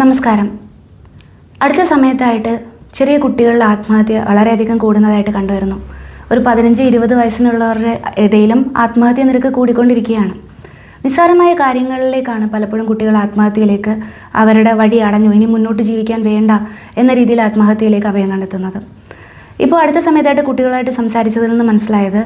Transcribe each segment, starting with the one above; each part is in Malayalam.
നമസ്കാരം. അടുത്ത സമയത്തായിട്ട് ചെറിയ കുട്ടികളുടെ ആത്മഹത്യ വളരെയധികം കൂടുന്നതായിട്ട് കണ്ടുവരുന്നു. ഒരു പതിനഞ്ച് ഇരുപത് വയസ്സിനുള്ളവരുടെ ഇടയിലും ആത്മഹത്യ നിരക്ക് കൂടിക്കൊണ്ടിരിക്കുകയാണ്. നിസ്സാരമായ കാര്യങ്ങളിലേക്കാണ് പലപ്പോഴും കുട്ടികൾ ആത്മഹത്യയിലേക്ക് അവരുടെ വഴി അടഞ്ഞു. ഇനി മുന്നോട്ട് ജീവിക്കാൻ വേണ്ട എന്ന രീതിയിൽ ആത്മഹത്യയിലേക്ക് അഭയം കണ്ടെത്തുന്നത്. ഇപ്പോൾ അടുത്ത സമയത്തായിട്ട് കുട്ടികളായിട്ട് സംസാരിച്ചതിൽ നിന്ന് മനസ്സിലായത്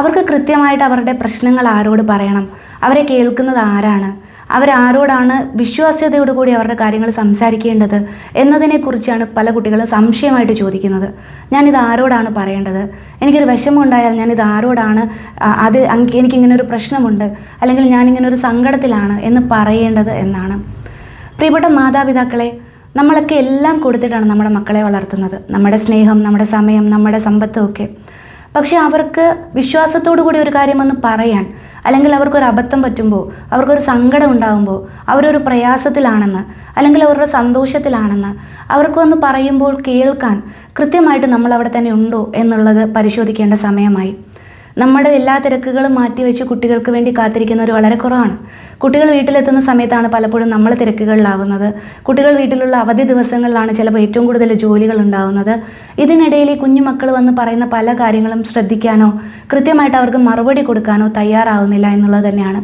അവർക്ക് കൃത്യമായിട്ട് അവരുടെ പ്രശ്നങ്ങൾ ആരോട് പറയണം? അവരെ കേൾക്കുന്നത് ആരാണ്? അവരാരോടാണ് വിശ്വാസ്യതയോടു കൂടി അവരുടെ കാര്യങ്ങൾ സംസാരിക്കേണ്ടത് എന്നതിനെക്കുറിച്ചാണ് പല കുട്ടികളും സംശയമായിട്ട് ചോദിക്കുന്നത്. ഞാനിത് ആരോടാണ് പറയേണ്ടത്? എനിക്കൊരു വിഷമമുണ്ടായാൽ ഞാനിത് ആരോടാണ് അത് എനിക്കിങ്ങനെ ഒരു പ്രശ്നമുണ്ട് അല്ലെങ്കിൽ ഞാനിങ്ങനെ ഒരു സങ്കടത്തിലാണ് എന്ന് പറയേണ്ടത് എന്നാണ്. പ്രിയപ്പെട്ട മാതാപിതാക്കളെ നമ്മളൊക്കെ എല്ലാം കൊടുത്തിട്ടാണ് നമ്മുടെ മക്കളെ വളർത്തുന്നത്. നമ്മുടെ സ്നേഹം നമ്മുടെ സമയം നമ്മുടെ സമ്പത്തും ഒക്കെ പക്ഷെ അവർക്ക് വിശ്വാസത്തോടു കൂടി ഒരു കാര്യം ഒന്ന് പറയാൻ അല്ലെങ്കിൽ അവർക്കൊരു അബദ്ധം പറ്റുമ്പോൾ അവർക്കൊരു സങ്കടം ഉണ്ടാകുമ്പോൾ അവരൊരു പ്രയാസത്തിലാണെന്ന് അല്ലെങ്കിൽ അവരുടെ സന്തോഷത്തിലാണെന്ന് അവർക്കൊന്ന് പറയുമ്പോൾ കേൾക്കാൻ കൃത്യമായിട്ട് നമ്മൾ അവിടെ തന്നെ ഉണ്ടോ എന്നുള്ളത് പരിശോധിക്കേണ്ട സമയമായി. നമ്മുടെ എല്ലാ തിരക്കുകളും മാറ്റി മാറ്റിവെച്ച് കുട്ടികൾക്ക് വേണ്ടി കാത്തിരിക്കുന്നവർ വളരെ കുറവാണ്. കുട്ടികൾ വീട്ടിലെത്തുന്ന സമയത്താണ് പലപ്പോഴും നമ്മൾ തിരക്കുകളിലാവുന്നത്. കുട്ടികൾ വീട്ടിലുള്ള അവധി ദിവസങ്ങളിലാണ് ചിലപ്പോൾ ഏറ്റവും കൂടുതൽ ജോലികൾ ഉണ്ടാവുന്നത്. ഇതിനിടയിൽ ഈ കുഞ്ഞുമക്കൾ വന്ന് പറയുന്ന പല കാര്യങ്ങളും ശ്രദ്ധിക്കാനോ കൃത്യമായിട്ട് അവർക്ക് മറുപടി കൊടുക്കാനോ തയ്യാറാവുന്നില്ല എന്നുള്ളത് തന്നെയാണ്.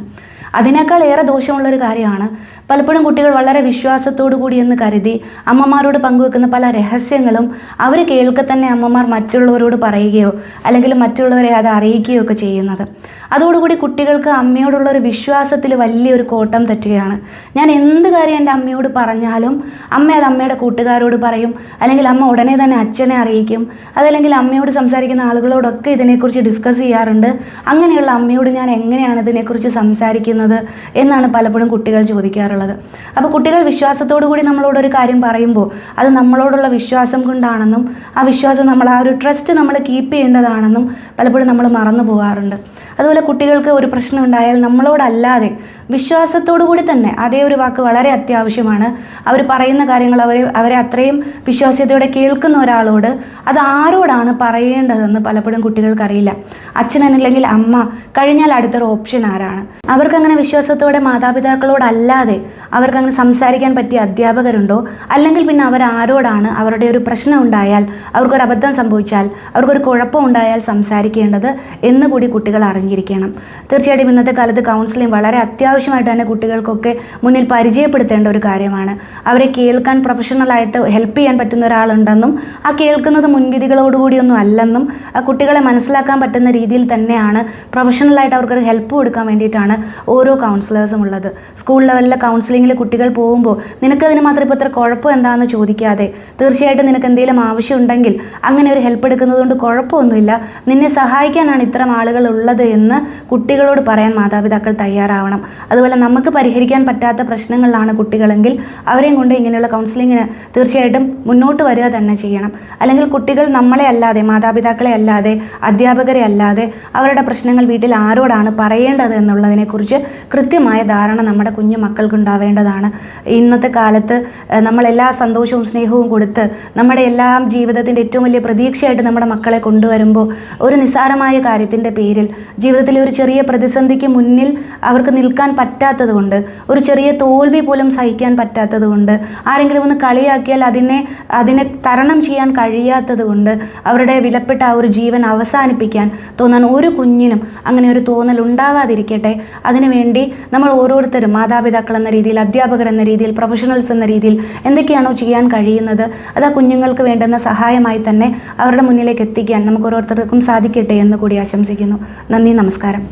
അതിനേക്കാൾ ഏറെ ദോഷമുള്ളൊരു കാര്യമാണ് പലപ്പോഴും കുട്ടികൾ വളരെ വിശ്വാസത്തോടു കൂടി എന്ന് കരുതി അമ്മമാരോട് പങ്കുവെക്കുന്ന പല രഹസ്യങ്ങളും അവർ കേൾക്കെ തന്നെ അമ്മമാർ മറ്റുള്ളവരോട് പറയുകയോ അല്ലെങ്കിൽ മറ്റുള്ളവരെ അത് അറിയിക്കുകയോ ഒക്കെ ചെയ്യുന്നത്. അതോടുകൂടി കുട്ടികൾക്ക് അമ്മയോടുള്ള ഒരു വിശ്വാസത്തിൽ വലിയൊരു കോട്ടം തെറ്റുകയാണ്. ഞാൻ എന്ത് കാര്യം എന്റെ അമ്മയോട് പറഞ്ഞാലും അമ്മ അത് അമ്മയുടെ കൂട്ടുകാരോട് പറയും അല്ലെങ്കിൽ അമ്മ ഉടനെ തന്നെ അച്ഛനെ അറിയിക്കും അതല്ലെങ്കിൽ അമ്മയോട് സംസാരിക്കുന്ന ആളുകളോടൊക്കെ ഇതിനെക്കുറിച്ച് ഡിസ്കസ് ചെയ്യാറുണ്ട്. അങ്ങനെയുള്ള അമ്മയോട് ഞാൻ എങ്ങനെയാണ് ഇതിനെക്കുറിച്ച് സംസാരിക്കുന്നത് എന്നാണ് പലപ്പോഴും കുട്ടികൾ ചോദിക്കാറുള്ളത് അപ്പോൾ കുട്ടികൾ വിശ്വാസത്തോടു കൂടി നമ്മളോട് ഒരു കാര്യം പറയുമ്പോൾ അത് നമ്മളോടുള്ള വിശ്വാസം കൊണ്ടാണെന്നും ആ വിശ്വാസം നമ്മൾ ആ ഒരു ട്രസ്റ്റ് നമ്മൾ കീപ്പ് ചെയ്യേണ്ടതാണെന്നും പലപ്പോഴും നമ്മൾ മറന്നു പോകാറുണ്ട്. അതുപോലെ കുട്ടികൾക്ക് ഒരു പ്രശ്നം ഉണ്ടായാൽ നമ്മളോടല്ലാതെ വിശ്വാസത്തോടു കൂടി തന്നെ അതേ ഒരു വാക്ക് വളരെ അത്യാവശ്യമാണ്. അവർ പറയുന്ന കാര്യങ്ങൾ അവരെ അവരെ അത്രയും വിശ്വാസ്യതയോടെ കേൾക്കുന്ന ഒരാളോട് അത് ആരോടാണ് പറയേണ്ടതെന്ന് പലപ്പോഴും കുട്ടികൾക്കറിയില്ല. അച്ഛനല്ലെങ്കിൽ അമ്മ കഴിഞ്ഞാൽ അടുത്തൊരു ഓപ്ഷൻ ആരാണ്? അവർക്കങ്ങനെ വിശ്വാസത്തോടെ മാതാപിതാക്കളോടല്ലാതെ അവർക്കങ്ങനെ സംസാരിക്കാൻ പറ്റിയ അധ്യാപകരുണ്ടോ? അല്ലെങ്കിൽ പിന്നെ അവർ ആരോടാണ് അവരുടെ ഒരു പ്രശ്നം ഉണ്ടായാൽ അവർക്കൊരു അബദ്ധം സംഭവിച്ചാൽ അവർക്കൊരു കുഴപ്പം ഉണ്ടായാൽ സംസാരിക്കേണ്ടത് എന്ന് കൂടി കുട്ടികൾ അറിഞ്ഞിരിക്കണം. തീർച്ചയായിട്ടും ഇന്നത്തെ കാലത്ത് കൗൺസിലിംഗ് വളരെ അത്യാവശ്യമായിട്ട് തന്നെ കുട്ടികൾക്കൊക്കെ മുന്നിൽ പരിചയപ്പെടുത്തേണ്ട ഒരു കാര്യമാണ്. അവരെ കേൾക്കാൻ പ്രൊഫഷണലായിട്ട് ഹെൽപ്പ് ചെയ്യാൻ പറ്റുന്ന ഒരാളുണ്ടെന്നും ആ കേൾക്കുന്നത് മുൻവിധികളോടുകൂടിയൊന്നും അല്ലെന്നും ആ കുട്ടികളെ മനസ്സിലാക്കാൻ പറ്റുന്ന രീതിയിൽ തന്നെയാണ് പ്രൊഫഷണലായിട്ട് അവർക്കൊരു ഹെൽപ്പ് കൊടുക്കാൻ വേണ്ടിയിട്ടാണ് ഓരോ കൗൺസിലേഴ്സും ഉള്ളത്. സ്കൂൾ ലെവലിലെ കൗൺസിലിങ്ങിൽ കുട്ടികൾ പോകുമ്പോൾ നിനക്കതിന് മാത്രം ഇപ്പോൾ ഇത്ര കുഴപ്പം എന്താണെന്ന് ചോദിക്കാതെ തീർച്ചയായിട്ടും നിനക്ക് എന്തെങ്കിലും ആവശ്യമുണ്ടെങ്കിൽ അങ്ങനെ ഒരു ഹെൽപ്പ് എടുക്കുന്നതുകൊണ്ട് കുഴപ്പമൊന്നുമില്ല. നിന്നെ സഹായിക്കാനാണ് ഇത്തരം ആളുകൾ ഉള്ളത് എന്ന് കുട്ടികളോട് പറയാൻ മാതാപിതാക്കൾ തയ്യാറാവണം. അതുപോലെ നമുക്ക് പരിഹരിക്കാൻ പറ്റാത്ത പ്രശ്നങ്ങളിലാണ് കുട്ടികളെങ്കിൽ അവരെയും കൊണ്ട് ഇങ്ങനെയുള്ള കൗൺസിലിങ്ങിന് തീർച്ചയായിട്ടും മുന്നോട്ട് വരിക തന്നെ ചെയ്യണം. അല്ലെങ്കിൽ കുട്ടികൾ നമ്മളെ അല്ലാതെ മാതാപിതാക്കളെ അല്ലാതെ അധ്യാപകരെ അല്ലാതെ അവരുടെ പ്രശ്നങ്ങൾ വീട്ടിൽ ആരോടാണ് പറയേണ്ടത് എന്നുള്ളതിനെക്കുറിച്ച് കൃത്യമായ ധാരണ നമ്മുടെ കുഞ്ഞു മക്കൾക്ക് ഉണ്ടാവേണ്ടതാണ്. ഇന്നത്തെ കാലത്ത് നമ്മളെല്ലാ സന്തോഷവും സ്നേഹവും കൊടുത്ത് നമ്മുടെ എല്ലാം ജീവിതത്തിന്റെ ഏറ്റവും വലിയ പ്രതീക്ഷയായിട്ട് നമ്മുടെ മക്കളെ കൊണ്ടുവരുമ്പോൾ ഒരു നിസ്സാരമായ കാര്യത്തിന്റെ പേരിൽ ജീവിതത്തിലെ ഒരു ചെറിയ പ്രതിസന്ധിക്ക് മുന്നിൽ അവർക്ക് നിൽക്കാൻ പറ്റാത്തതുകൊണ്ട് ഒരു ചെറിയ തോൽവി പോലും സഹിക്കാൻ പറ്റാത്തതുകൊണ്ട് ആരെങ്കിലും ഒന്ന് കളിയാക്കിയാൽ അതിനെ അതിനെ തരണം ചെയ്യാൻ കഴിയാത്തതുകൊണ്ട് അവരുടെ വിലപ്പെട്ട ആ ഒരു ജീവൻ അവസാനിപ്പിക്കാൻ തോന്നാൻ ഒരു കുഞ്ഞിനും അങ്ങനെ ഒരു തോന്നൽ ഉണ്ടാവാതിരിക്കട്ടെ. അതിനുവേണ്ടി നമ്മൾ ഓരോരുത്തരും മാതാപിതാക്കൾ എന്ന രീതിയിൽ അധ്യാപകർ എന്ന രീതിയിൽ പ്രൊഫഷണൽസ് എന്ന രീതിയിൽ എന്തൊക്കെയാണോ ചെയ്യാൻ കഴിയുന്നത് അത് ആ കുഞ്ഞുങ്ങൾക്ക് വേണ്ടുന്ന സഹായമായി തന്നെ അവരുടെ മുന്നിലേക്ക് എത്തിക്കാൻ നമുക്ക് ഓരോരുത്തർക്കും സാധിക്കട്ടെ എന്ന് കൂടി ആശംസിക്കുന്നു. നന്ദി നമസ്കാരം.